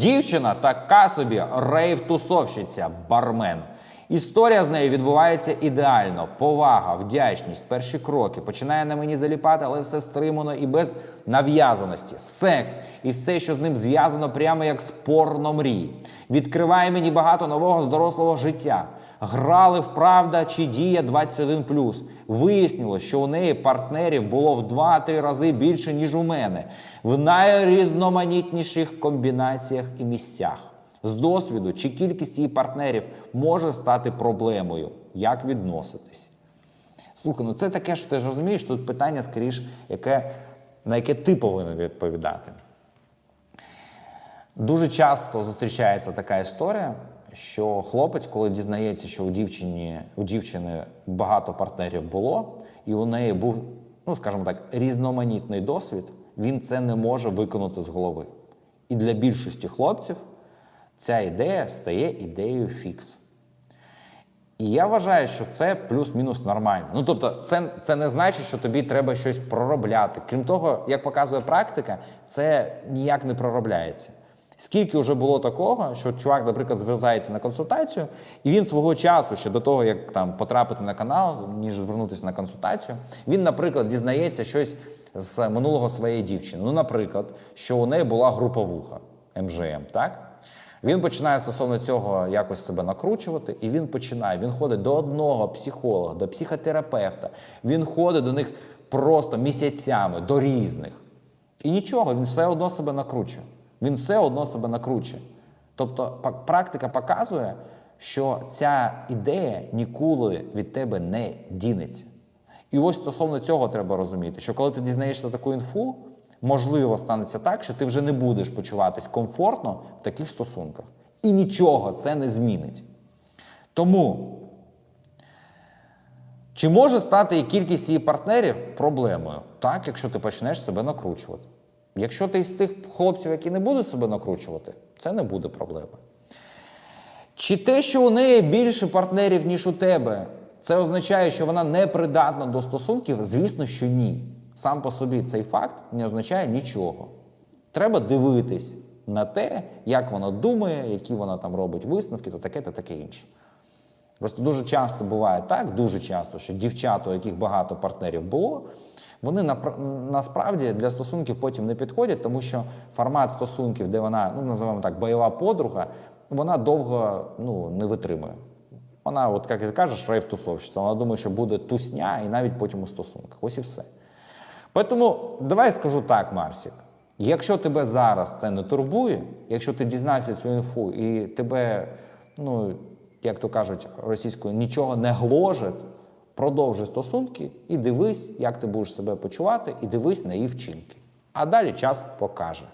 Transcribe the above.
Дівчина така собі рейв-тусовщиця, бармен. Історія з нею відбувається ідеально. Повага, вдячність, перші кроки. Починає на мені заліпати, але все стримано і без нав'язаності. Секс і все, що з ним зв'язано, прямо як з порно мрій. Відкриває мені багато нового з життя. Грали в правда чи дія 21+. Вияснилось, що у неї партнерів було в 2-3 рази більше, ніж у мене, в найрізноманітніших комбінаціях і місцях. З досвіду чи кількість її партнерів може стати проблемою. Як відноситись? Слухай, ну це таке, що ти ж розумієш, тут питання, скоріш, яке, на яке ти повинен відповідати. Дуже часто зустрічається така історія, що хлопець, коли дізнається, що у дівчині, у дівчини багато партнерів було, і у неї був, ну скажімо так, різноманітний досвід, він це не може виконати з голови. І для більшості хлопців ця ідея стає ідеєю фікс. І я вважаю, що це плюс-мінус нормально. Ну тобто, це, це не значить, що тобі треба щось проробляти. Крім того, як показує практика, це ніяк не проробляється. Скільки вже було такого, що чувак, наприклад, звертається на консультацію, і він свого часу, ще до того, як там потрапити на канал, ніж звернутися на консультацію, він, наприклад, дізнається щось з минулого своєї дівчини. Ну, наприклад, що у неї була груповуха МЖМ, так? Він починає стосовно цього якось себе накручувати, і він починає. Він ходить до одного психолога, до психотерапевта. Він ходить до них просто місяцями, до різних. І нічого, він все одно себе накручує. Він все одно себе накручує. Тобто практика показує, що ця ідея ніколи від тебе не дінеться. І ось стосовно цього треба розуміти, що коли ти дізнаєшся таку інфу, можливо, станеться так, що ти вже не будеш почуватись комфортно в таких стосунках. І нічого це не змінить. Тому чи може стати і кількість її партнерів проблемою? Так, якщо ти почнеш себе накручувати. Якщо ти з тих хлопців, які не будуть себе накручувати, це не буде проблеми. Чи те, що у неї більше партнерів, ніж у тебе, це означає, що вона не придатна до стосунків? Звісно, що ні. Сам по собі цей факт не означає нічого. Треба дивитись на те, як вона думає, які вона там робить висновки, та таке, та таке інше. Просто дуже часто буває так, дуже часто, що дівчата, у яких багато партнерів було, вони насправді для стосунків потім не підходять, тому що формат стосунків, де вона, ну називаємо так, бойова подруга, вона довго ну, не витримує. Вона, от як ти кажеш, рейв-тусовщиця, вона думає, що буде тусня і навіть потім у стосунках. Ось і все. Тому давай скажу так, Марсік. Якщо тебе зараз це не турбує, якщо ти дізнався цю інфу і тебе, ну, як то кажуть російською, нічого не гложить, продовжуй стосунки і дивись, як ти будеш себе почувати, і дивись на її вчинки. А далі час покаже.